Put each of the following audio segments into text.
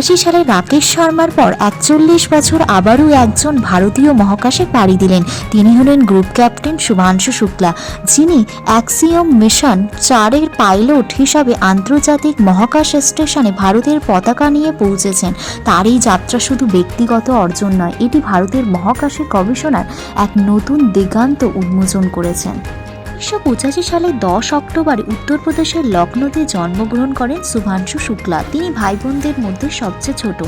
বিরাশি সালে রাকেশ শর্মার পর একচল্লিশ বছর আবারও একজন ভারতীয় মহাকাশে পাড়ি দিলেন। তিনি হলেন গ্রুপ ক্যাপ্টেন শুভাংশু শুক্লা, যিনি অ্যাক্সিওম মিশন চারের পাইলট হিসাবে আন্তর্জাতিক মহাকাশ স্টেশনে ভারতের পতাকা নিয়ে পৌঁছেছেন। তার এই যাত্রা শুধু ব্যক্তিগত অর্জন নয়, এটি ভারতের মহাকাশে গবেষণার এক নতুন দিগান্ত উন্মোচন করেছেন। উনিশশো পঁচাশি সালে দশ অক্টোবরে উত্তরপ্রদেশের লখনৌতে জন্মগ্রহণ করেন শুভাংশু শুক্লা। তিনি ভাই বোনদের মধ্যে সবচেয়ে ছোট।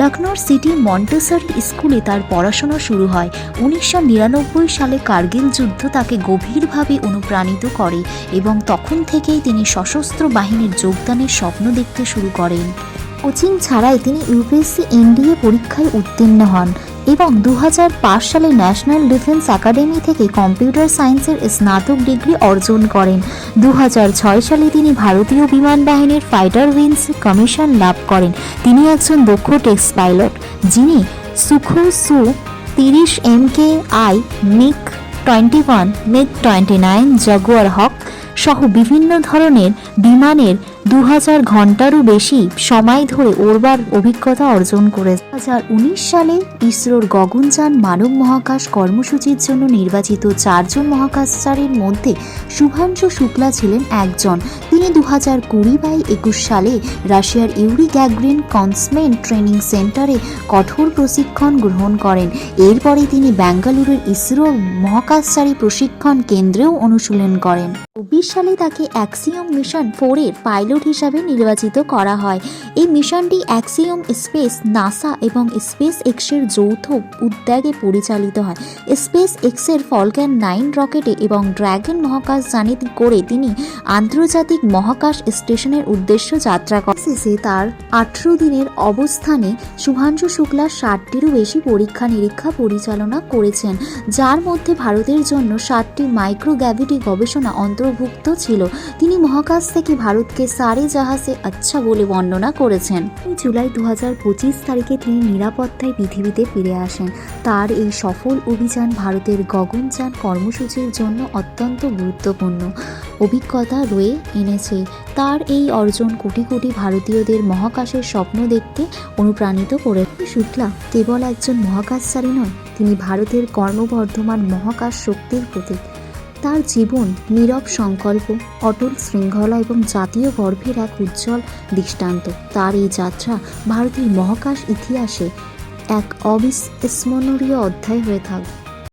লখনৌর সিটি মন্টেসরি স্কুলে তার পড়াশোনা শুরু হয়। উনিশশো নিরানব্বই সালে কার্গিল যুদ্ধ তাকে গভীরভাবে অনুপ্রাণিত করে এবং তখন থেকেই তিনি সশস্ত্র বাহিনীর যোগদানের স্বপ্ন দেখতে শুরু করেন। কোচিং ছাড়াই তিনি ইউপিএসসি এনডিএ পরীক্ষায় উত্তীর্ণ হন। এবং দু হাজার পাঁচ সালে ন্যাশনাল ডিফেন্স একাডেমি থেকে কম্পিউটার সায়েন্সের স্নাতক ডিগ্রি অর্জন করেন। দু হাজার ছয় সালে তিনি ভারতীয় বিমান বাহিনীর ফাইটার উইংস কমিশন লাভ করেন। তিনি একজন দক্ষ টেক্স পাইলট, যিনি সুখো সু তিরিশ M K I MiG twenty one MiG twenty nine, Jaguar Hawk সহ বিভিন্ন ধরনের বিমানের দু হাজার ঘন্টারও বেশি সময় ধরে ওড়বার অভিজ্ঞতা অর্জন করে। দু হাজার উনিশ সালে ইসরোর গগনযান মানব মহাকাশ কর্মসূচির জন্য নির্বাচিত চারজন মহাকাশচারীর মধ্যে শুভাংশু শুক্লা ছিলেন একজন। তিনি দু হাজার কুড়ি বাই একুশ সালে রাশিয়ার ইউরি গ্যাগ্রিন কনসমেন্ট ট্রেনিং সেন্টারে কঠোর প্রশিক্ষণ গ্রহণ করেন। এরপরে তিনি বেঙ্গালুরুর ইসরোর মহাকাশচারী প্রশিক্ষণ কেন্দ্রেও অনুশীলন করেন। চব্বিশ সালে তাকে অ্যাক্সিওম মিশন ফোরের পাইলট হিসাবে নির্বাচিত করা হয়। এই মিশনটি অ্যাক্সিওম স্পেস নাসা এবং স্পেস এক্সের যৌথ উদ্যোগে পরিচালিত হয়। স্পেস এক্সের ফলক্যান নাইন রকেটে এবং ড্র্যাগন মহাকাশ জানে করে তিনি আন্তর্জাতিক মহাকাশ স্টেশনের উদ্দেশ্য যাত্রা করেন শেষে তার আঠেরো দিনের অবস্থানে শুভাংশু শুক্লা ষাটটিরও বেশি পরীক্ষা নিরীক্ষা পরিচালনা করেছেন, যার মধ্যে ভারতের জন্য ষাটটি মাইক্রোগ্র্যাভিটি গবেষণা অন্তর্ভুক্ত ছিল। তিনি মহাকাশ থেকে ভারতকে সারে জাহাজে আচ্ছা বলে বর্ণনা করেছেন। জুলাই দু হাজার পঁচিশ তারিখে তিনি নিরাপত্তায় পৃথিবীতে ফিরে আসেন। তার এই সফল অভিযান ভারতের গগনযান কর্মসূচির জন্য অত্যন্ত গুরুত্বপূর্ণ। অভিজ্ঞতা রয়ে এনেছে। তার এই অর্জন কোটি কোটি ভারতীয়দের মহাকাশের স্বপ্ন দেখতে অনুপ্রাণিত করে। শুক্লা কেবল একজন মহাকাশচারী নয়, তিনি ভারতের কর্মবর্ধমান মহাকাশ শক্তির প্রতীক। তার জীবন নীরব সংকল্প, অটল শৃঙ্খলা এবং জাতীয় গর্ভের এক উজ্জ্বল দৃষ্টান্ত। তার এই যাত্রা ভারতের মহাকাশ ইতিহাসে এক অবিস্মরণীয় অধ্যায় হয়ে থাকবে